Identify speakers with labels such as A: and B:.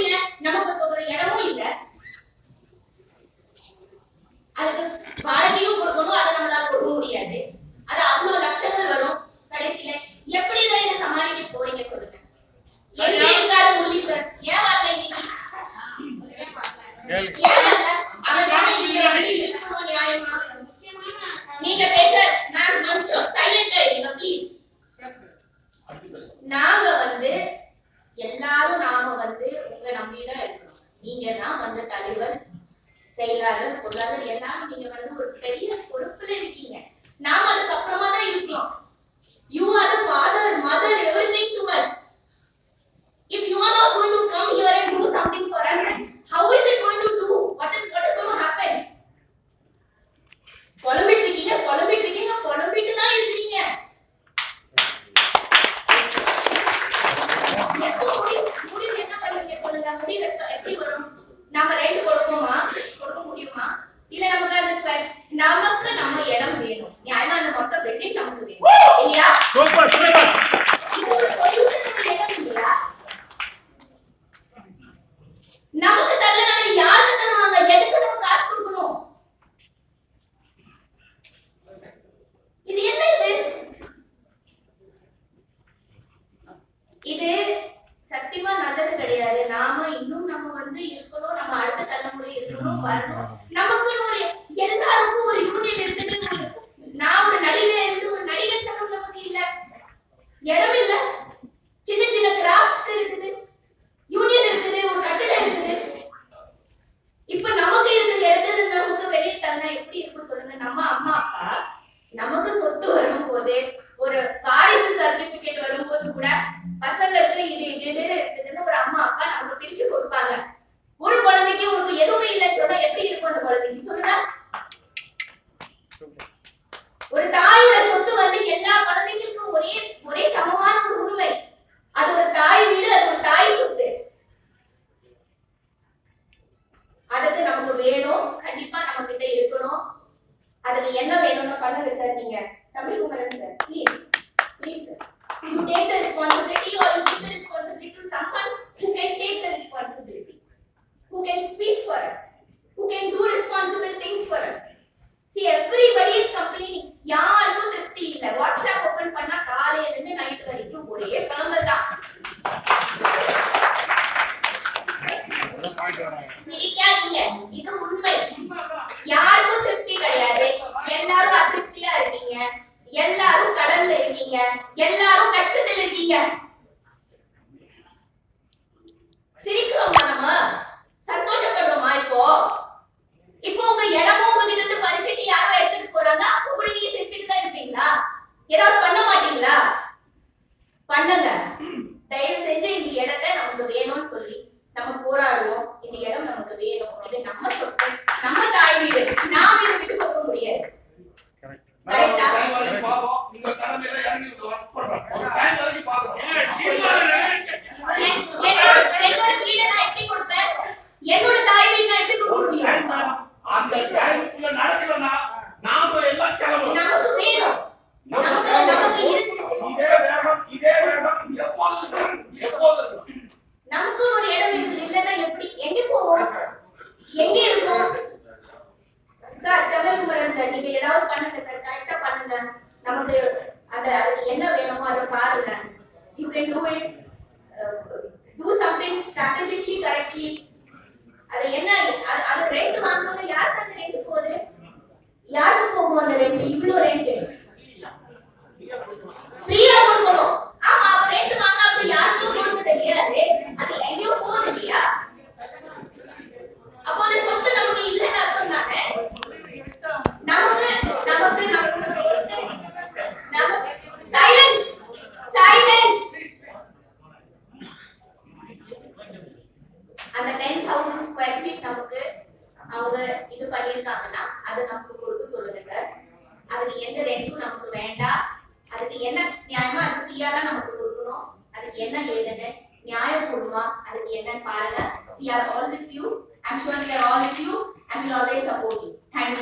A: இல்ல நமக்கு ஒரு இடமும் இல்ல. அதுக்கு வாடகையும் கொடுக்கணும் அதை நம்மளால கொடுக்க முடியாது. அது அவ்வளவு லட்சங்கள் வரும் கடைசியில. எப்படி தான் இதை சமாளிக்க போறீங்க சொல்லுங்க. எங்க இருக்காரு முரளி சார்? ஏன் வரல இன்னைக்கு?
B: கேளு.
A: ஏன் வரல? அவன் தானே இங்க வந்து இருக்கணும் நியாயமா? நீங்க பேச மேம் நிமிஷம் சைலண்டா இருங்க ப்ளீஸ் நாங்க வந்து எல்லாரும் நாம வந்து உங்க நம்பிதான் இருக்கணும் நீங்க தான் வந்து தலைவர் செயலாளர் பொருளாளர் எல்லாரும் நீங்க வந்து ஒரு பெரிய பொறுப்புல இருக்கீங்க. நாம அதுக்கு அப்புறமா தான் இருக்கிறோம் you are the father mother everything to us if you are not going to come here and do something for us how is it going to do what is what is going to happen புலம்பிட்டு இருக்கீங்க புலம்பிட்டு இருக்கீங்க புலம்பிட்டு தான் இருக்கீங்க எப்போ முடிவு முடிவு என்ன பண்ணுவீங்க சொல்லுங்க முடிவு எப்ப- எப்படி வரும் நாம ரெண்டு கொடுப்போமா? கொடுக்க முடியுமா? இல்ல நமக்கு அந்த ஸ்கொயர் நமக்கு நம்ம இடம் வேணும். நியாயமா அந்த மொத்த பில்டிங் நமக்கு வேணும். இல்லையா?
B: சூப்பர் சூப்பர்
A: நமக்கு தரல நாங்க யாருக்கு தருவாங்க? எதுக்கு நம்ம காசு கொடுக்கணும்? இது என்ன இது? இது சத்தியமா நல்லது கிடையாது. நாம இன்னும் நம்ம வந்து நம்ம தலைமுறை நமக்குன்னு ஒரு எல்லாருக்கும் ஒரு யூனியன் இருக்குது ஒரு- நான் ஒரு நடிகை இருந்து ஒரு நடிகர் சங்கம் நமக்கு இல்ல இடம் இல்ல சின்ன சின்ன கிராஃப்ட்ஸ் இருக்குது யூனியன் இருக்குது ஒரு கட்டிடம் இருக்குது இப்ப நமக்கு இருக்கிற இடத்துல நமக்கு வெளியே தந்தா எப்படி இருக்கும் சொல்லுங்க நம்ம அம்மா அப்பா நமக்கு சொத்து வரும்போது ஒரு வாரிசு சர்டிபிகேட் வரும்போது கூட பசங்களுக்கு இது இது இது இருக்குதுன்னு ஒரு அம்மா அப்பா நமக்கு பிரிச்சு கொடுப்பாங்க ஒரு குழந்தைக்கு உனக்கு எதுவுமே இல்லைன்னு சொன்னா எப்படி இருக்கும் அந்த குழந்தைக்கு சொல்லுங்க ஒரு தாயோட சொத்து வந்து எல்லா குழந்தைகளுக்கும் ஒரே ஒரே சமமான ஒரு உரிமை அது ஒரு தாய் வீடு அது ஒரு தாய் சொத்து அதுக்கு நமக்கு வேணும் கண்டிப்பா நம்ம கிட்ட இருக்கணும் அதுக்கு என்ன வேணும்னு பண்ணுங்க சார் நீங்க Tamil Kumaran sir. Please please you take the responsibility are you give the responsibility to someone who can take the responsibility. Who can speak for us. Who can do responsible things for us. See everybody is complaining. யாருக்கும் திருப்தி இல்ல. WhatsApp open பண்ணா காலையில இருந்து night வரைக்கும் ஒரே புலம்பல் தான் சிரிக்காதீங்க இது உண்மை யாருக்கும் திருப்தி கிடையாது எல்லாரும் அதிருப்தியா இருக்கீங்க எல்லாரும் கடல்ல இருக்கீங்க எல்லாரும் கஷ்டத்துல இருக்கீங்க சிரிக்கிறோமா நம்ம சந்தோஷப்படுறோமா இப்போ இப்போ உங்க இடமும் உங்ககிட்ட இருந்து பறிச்சுட்டு யாரோ எடுத்துட்டு போறாங்க அப்போ கூட நீங்க சிரிச்சுட்டு தான் இருப்பீங்களா ஏதாவது பண்ண மாட்டீங்களா பண்ணுங்க. தயவு செஞ்சு இந்த இடத்தை நமக்கு வேணும்னு சொல்லி நம்ம போராடுவோம். இந்த இடம் நமக்கு வேணும். இது நம்ம சொத்து. நம்ம தாய் வீடு நாம இதை விட்டு கொடுக்க முடியாது
B: கரெக்ட்
A: கரெக்டா?
C: டைம் வரைக்கும் பார்ப்போம். உங்க தலைமையில இறங்கி ஒர்க் பண்றோம். ஒரு டைம் வரைக்கும் பார்க்கறோம்.
A: என்- என்னோட என்னோட வீடை நான் எப்படி கொடுப்பேன் என்னோட தாய் வீடு நான் எப்படி கொடுக்க
C: ஒரு
A: முடியும்
C: டைம் வேணும். அந்த டைமுக்குள்ள நடக்கலன்னா நாம எல்லாம் கிளம்பணும்.
A: நமக்கு வேணும் நமக்கு நமக்கு இருக்கு
C: இதே வேகம், இதே வேகம் எப்போது இருக்கும்? எப்போது இருக்கும்?
A: நமக்கு ஒரு இடம் இருக்கு இல்லைன்னா எப்படி எங்க போவோம் எங்க இருக்கோம் சார் தமிழ்குமரன் சார் நீங்க ஏதாவது பண்ணுங்க சார் கரெக்டா பண்ணுங்க. நமக்கு அந்த அதுக்கு என்ன வேணுமோ அதை பாருங்க. You can do it do something strategically correctly அது என்ன அது ரெண்டு ரெண்ட் வாங்குவாங்க யாருக்கு அந்த ரெண்டு போகுது? யாருக்கு இருக்காங்கன்னா அதை நமக்கு கொடுக்க சொல்லுங்க சார். அதுக்கு எந்த ரெண்டும் நமக்கு வேண்டாம். அதுக்கு என்ன நியாயமா அது ஃப்ரீயா தான் நமக்கு கொடுக்கணும். அதுக்கு என்ன ஏதுன்னு நியாயபூர்வமா அதுக்கு என்னன்னு பாருங்க. We are all with you i'm sure we are all with you and we'll always support you. Thank